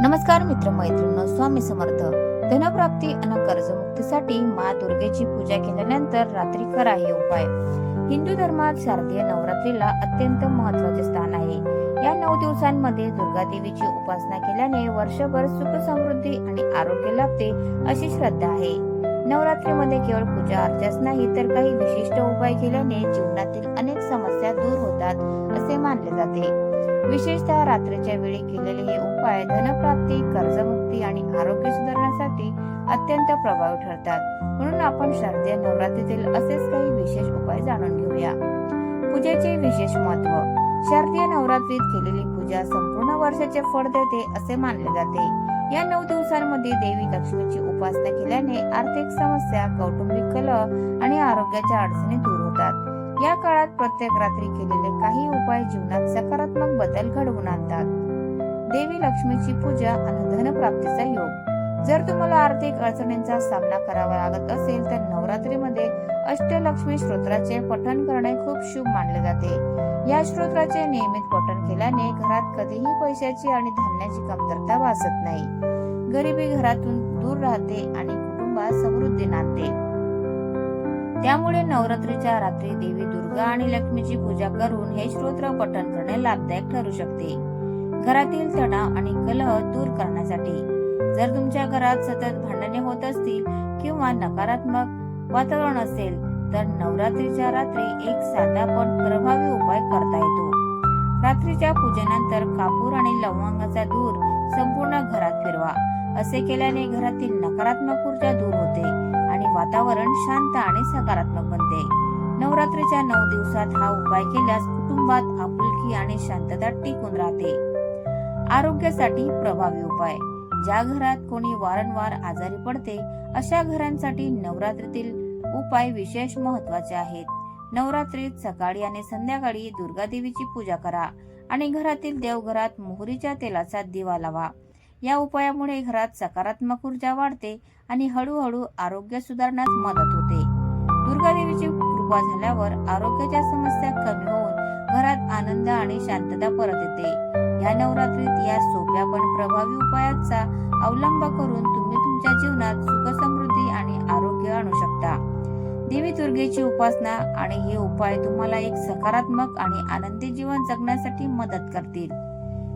नमस्कार मित्र मैत्रिणी स्वामी समर्थ. धनप्राप्ती आणि कर्जमुक्तीसाठी मा दुर्गेची पूजा केल्यानंतर रात्री करा हे उपाय. हिंदू धर्मात शारदीय नवरात्रीला अत्यंत महत्त्वाचे स्थान आहे. या नऊ दिवसांमध्ये दुर्गा देवीची उपासना केल्याने वर्षभर सुख समृद्धी आणि आरोग्य लाभते अशी श्रद्धा आहे. नवरात्रीमध्ये केवळ पूजा अर्चाच नाही तर काही विशिष्ट उपाय केल्याने जीवनातील अनेक समस्या दूर होतात असे मानले जाते. विशेषतः रात्रीच्या वेळी केलेले हे उपाय धनप्राप्ती कर्जमुक्ती आणि आरोग्य सुधारण्यासाठी अत्यंत प्रभावी ठरतात. म्हणून आपण शारदीय नवरात्रीतील असेच काही विशेष उपाय जाणून घेऊया. पूजेचे विशेष महत्त्व. शारदीय नवरात्रीत केलेली पूजा संपूर्ण वर्षाचे फळ देते असे मानले जाते. या नऊ दिवसांमध्ये देवी लक्ष्मीची उपासना केल्याने आर्थिक समस्या कौटुंबिक कलह आणि आरोग्याच्या अडचणी दूर होतात. या काळात प्रत्येक रात्री केलेले काही उपाय जीवनात सकारात्मक बदल घडवून आणतात. देवी लक्ष्मीची पूजा आणि धनप्राप्तीचा योग. जर तुम्हाला आर्थिक अडचणींचा सामना करावा लागत असेल तर नवरात्रीमध्ये अष्टलक्ष्मी स्तोत्राचे पठण करणे खूप शुभ मानले जाते. या स्तोत्राचे नियमित पठण केल्याने घरात कधीही पैशाची आणि धान्याची कमतरता भासत नाही. गरिबी घरातून दूर राहते आणि कुटुंबात समृद्धी नांदते. त्यामुळे नवरात्रीच्या रात्री देवी दुर्गा आणि लक्ष्मीची पूजा करून हे स्तोत्र पठण करणे लाभदायक ठरू शकते. घरातील तणाव आणि कलह दूर करण्यासाठी जर तुमच्या घरात सतत भांडणे होत असतील किंवा नकारात्मक वातावरण असेल तर नवरात्रीच्या रात्री एक साधा पण प्रभावी उपाय करता येतो. रात्रीच्या पूजेनंतर कापूर आणि लवंगाचा धूर संपूर्ण घरात फिरवा. असे केल्याने घरातील नकारात्मक ऊर्जा दूर होते. वातावरण शांत आणि सकारात्मक बनते. नवरात्रीच्या नऊ दिवसात हा उपाय केल्यास कुटुंबात आपुलकी आणि शांतता टिकून राहते. आरोग्यासाठी प्रभावी उपाय. ज्या घरात कोणी वारंवार आजारी पडते अशा घरांसाठी नवरात्रीतील उपाय विशेष महत्त्वाचे आहेत. नवरात्रीत सकाळी आणि संध्याकाळी दुर्गा देवीची पूजा करा आणि घरातील देवघरात मोहरीच्या तेलाचा दिवा लावा. या उपायामुळे घरात सकारात्मक ऊर्जा वाढते आणि हळूहळू आरोग्य सुधारण्यास मदत होते. दुर्गादेवीची कृपा झाल्यावर आरोग्याच्या समस्या कमी होऊन घरात आनंद आणि शांतता परत येते. या नवरात्रीत या सोप्या पण प्रभावी उपायाचा अवलंब करून तुम्ही तुमच्या जीवनात सुख समृद्धी आणि आरोग्य आणू शकता. देवी दुर्गेची उपासना आणि हे उपाय तुम्हाला एक सकारात्मक आणि आनंदी जीवन जगण्यासाठी मदत करतील.